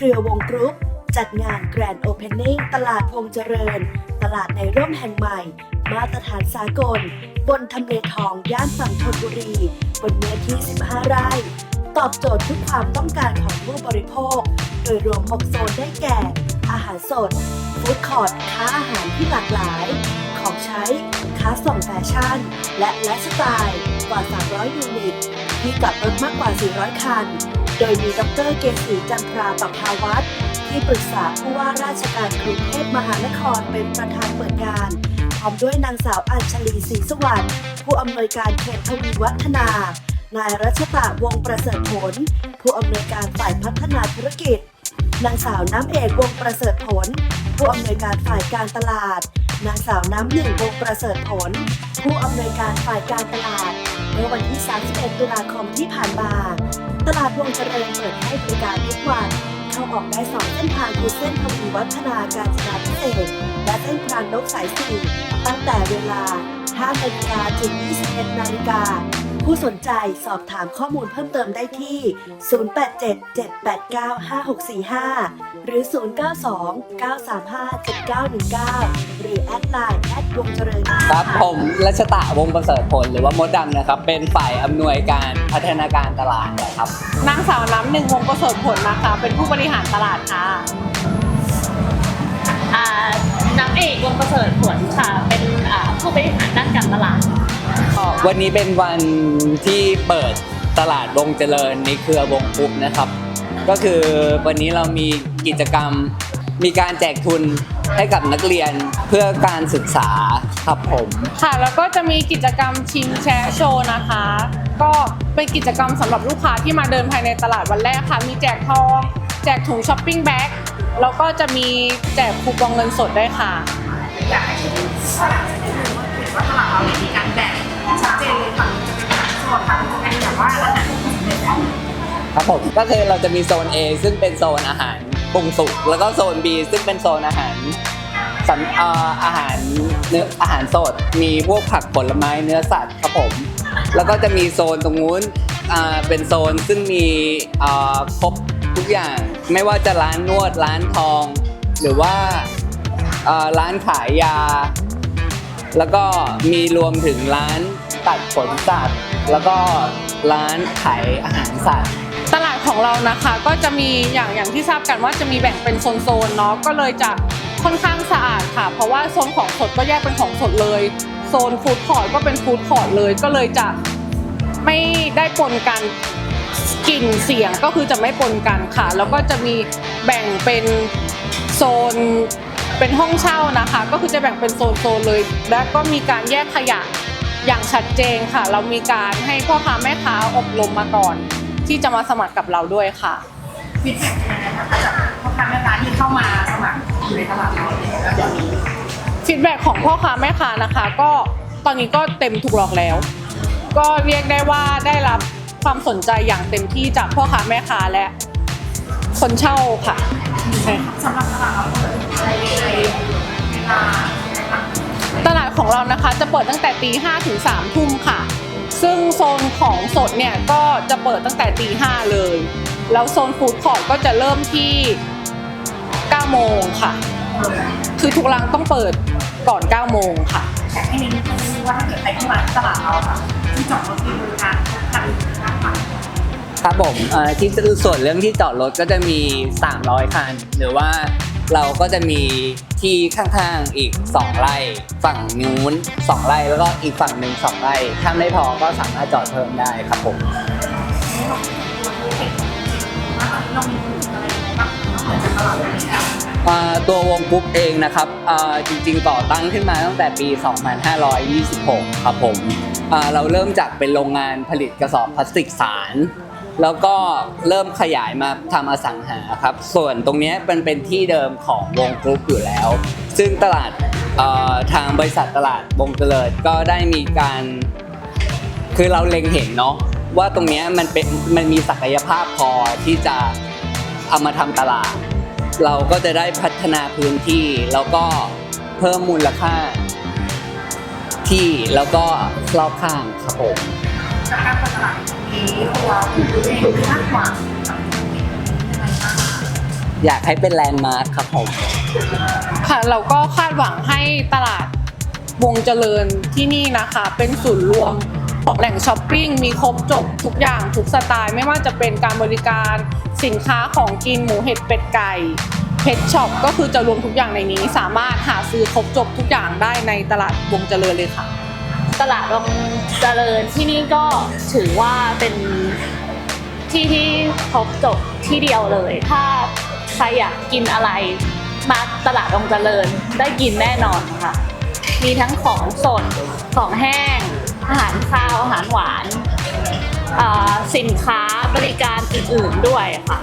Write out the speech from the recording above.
เครือวงกรุ๊ป จัดงานแกรนด์โอเพนนิ่งตลาดวงเจริญ ตลาดในร่มแห่งใหม่ มาตรฐานสากล บนทำเลทองย่านฝั่งธนบุรี บนเนื้อที่ 15 ไร่ ตอบโจทย์ทุกความต้องการของผู้บริโภค โดยรวม 6 โซนได้แก่ อาหารสดฟู้ดคอร์ทค้าอาหารที่หลากหลาย ของใช้ ค้าส่งแฟชั่น และไลฟ์สไตล์กว่า 300 ยูนิตที่จอดรถมากกว่า 400 คัน โดยมีดรเกษีจันทราปภาวัฒน์ที่ปรึกษาผู้ว่าราชการกรุงเทพมหานครเป็นประธานเปิดงาน พร้อมด้วยนางสาวอัญชลีศรีสวัสดิ์ผู้อำนวยการเขตทวีวัฒนา นายรัชตะวงประเสริฐผล ผู้อำนวยการฝ่ายพัฒนาธุรกิจ นางสาวน้ำเอกวงประเสริฐผล ผู้อำนวยการฝ่ายการตลาด นางสาวน้ำหนึ่งวงประเสริฐผล ผู้อำนวยการฝ่ายการตลาดเมื่อวันที่ 31 ตุลาคมที่ผ่านมา ตลาดวงเจริญเปิดให้บริการทุกวัน เข้าออกได้สองเส้นทางคือเส้นทวีวัฒนาการจนาพิเศษกและเส้นพรานนกสายสี่ตั้งแต่เวลา5นาฬิกาถึง 21นาฬิกา ผู้สนใจสอบถามข้อมูลเพิ่มเติมได้ที่ 0877895645 หรือ 0929357919 หรือแอดไลน์แอดวงเจริญครับผมรัชตะวงศ์ประเสริฐผลหรือว่ามดดำนะครับ เป็นฝ่ายอำนวยการพัฒนาการตลาดนะครับ นางสาวน้ำหนึ่งวงประเสริฐผลนะคะ เป็นผู้บริหารตลาดค่ะอ่าน้ำเอกวงประเสริฐผลค่ะ เป็นอ่าผู้บริหารด้านการตลาด วันนี้เป็นวันที่เปิดตลาดวงเจริญในเครือวงกรุ๊ปนะครับ ก็คือวันนี้เรามีกิจกรรมมีการแจกทุนให้กับนักเรียนเพื่อการศึกษาครับผมค่ะ แล้วก็จะมีกิจกรรมชิงแชร์โชว์นะคะ ก็เป็นกิจกรรมสำหรับลูกค้าที่มาเดินภายในตลาดวันแรกค่ะ มีแจกทอง แจกถุงช้อปปิ้งแบ็คแล้วก็จะมีแจกคูปองเงินสดด้วยค่ะอยากให้ทุกคนเห็นว่าตลาดเราเนี่ยมีการแบ่ง ชัดเจนเลยฝั่งนี้จะเป็นอาหารสดฝั่งนี้จะเป็นแบบว่าอาหารสำเร็จรูปครับผมก็คือเราจะมีโซน A ซึ่งเป็นโซนอาหารปรุงสุกแล้วก็โซน B ซึ่งเป็นโซนอาหารสันเอ่ออาหารเนื้ออาหารสดมีพวกผักผลไม้เนื้อสัตว์ครับผม แล้วก็จะมีโซนตรงนู้นอ่าเป็นโซนซึ่งมีอ่าครบทุกอย่าง ไม่ว่าจะร้านนวดร้านทอง หรือว่าอ่าร้านขายยา แล้วก็มีรวมถึงร้านตัดขนสัตว์ แล้วก็ร้านขายอาหารสัตว์ ตลาดของเรานะคะก็จะมีอย่างอย่างที่ทราบกันว่าจะมีแบ่งเป็นโซนๆเนาะก็เลยจะค่อนข้างสะอาดค่ะ เพราะว่าโซนของสดก็แยกเป็นของสดเลย โซนฟู้ดคอร์ทก็เป็นฟู้ดคอร์ทเลย ก็เลยจะไม่ได้ปนกันกลิ่นเสียงก็คือจะไม่ปนกันค่ะ แล้วก็จะมีแบ่งเป็นโซน เป็นห้องเช่านะคะ ก็คือจะแบ่งเป็นโซนๆเลย และก็มีการแยกขยะอย่างชัดเจนค่ะ เรามีการให้พ่อค้าแม่ค้าอบรมมาก่อน ที่จะมาสมัครกับเราด้วยค่ะฟีดแบ็กยังไงคะจากพ่อค้าแม่ค้าที่เข้ามาสมัครอยู่ในตลาดเราเนี่ยแล้วเดี๋ยวนี้ฟีดแบ็กของพ่อค้าแม่ค้านะคะ ก็ตอนนี้ก็เต็มถูกหลอกแล้ว ก็เรียกได้ว่าได้รับความสนใจอย่างเต็มที่จากพ่อค้าแม่ค้าและคนเช่าค่ะใช่ค่ะสำหรับตลาดเราเปิดในในเวลา ตลาดของเรานะคะจะเปิดตั้งแต่ตีห้าถึงสามทุ่มค่ะ ซึ่งโซนของสดเนี่ยก็จะเปิดตั้งแต่ตีห้าเลย แล้วโซนฟู้ดคอร์ทก็จะเริ่มที่9โมงค่ะ คือทุกร้านต้องเปิดก่อน9โมงค่ะอยากให้เน้นตรงนี้ว่าถ้าเกิดใครเข้ามาที่ตลาดเราค่ะที่จอดรถมีบริการครบครันมากมายครับผมเอ่อที่ส่วนเรื่องที่จอดรถก็จะมี 300 คัน หรือว่า เราก็จะมีที่ข้างๆอีก 2 ไร่ ฝั่งนู้น 2 ไร่แล้วก็อีกฝั่งหนึ่ง2ไร่ ถ้าไม่พอก็สามารถจอดเพิ่มได้ครับผมเรามีอะไรบ้างเหมือนจากตลาดเราเนี่ยอ่าตัววงกรุ๊ปเองนะครับอ่าจริงๆก่อตั้งขึ้นมาตั้งแต่ปี 2526 ครับผมอ่าเราเริ่มจากเป็นโรงงานผลิตกระสอบพลาสติกสาร แล้วก็เริ่มขยายมาทำอสังหาครับ ส่วนตรงนี้ยเป็นเป็นที่เดิมของวงกรุ๊ปอยู่แล้ว ซึ่งตลาดทางบริษัทตลาดวงเจริญก็ได้มีการ คือเราเล็งเห็นเนาะว่าตรงนี้มันเป็นมันมีศักยภาพพอที่จะเอามาทำตลาด เราก็จะได้พัฒนาพื้นที่ แล้วก็เพิ่มมูลค่าที่แล้วก็รอบข้างครับผม จากการปิดตลาดตรงนี้ตัวคุณเองคาดหวังกับธุรกิจยังไงบ้างคะอยากให้เป็นแลนด์มาร์คครับผมค่ะเราก็คาดหวังให้ตลาดวงเจริญที่นี่นะคะ เป็นศูนย์รวมแหล่งช้อปปิ้งมีครบจบทุกอย่างทุกสไตล์ไม่ว่าจะเป็นการบริการสินค้าของกินหมูเห็ดเป็ดไก่เพชช็อปก็คือจะรวมทุกอย่างในนี้ สามารถหาซื้อครบจบทุกอย่างได้ในตลาดวงเจริญเลยค่ะ ตลาดวงเจริญที่นี่ก็ถือว่าเป็นที่ที่ครบจบที่เดียวเลย ถ้าใครอยากกินอะไรมาตลาดวงเจริญได้กินแน่นอนค่ะ มีทั้งของสดของแห้ง อาหารข้าวอาหารหวานอ่าสินค้าบริการอื่นๆด้วยค่ะ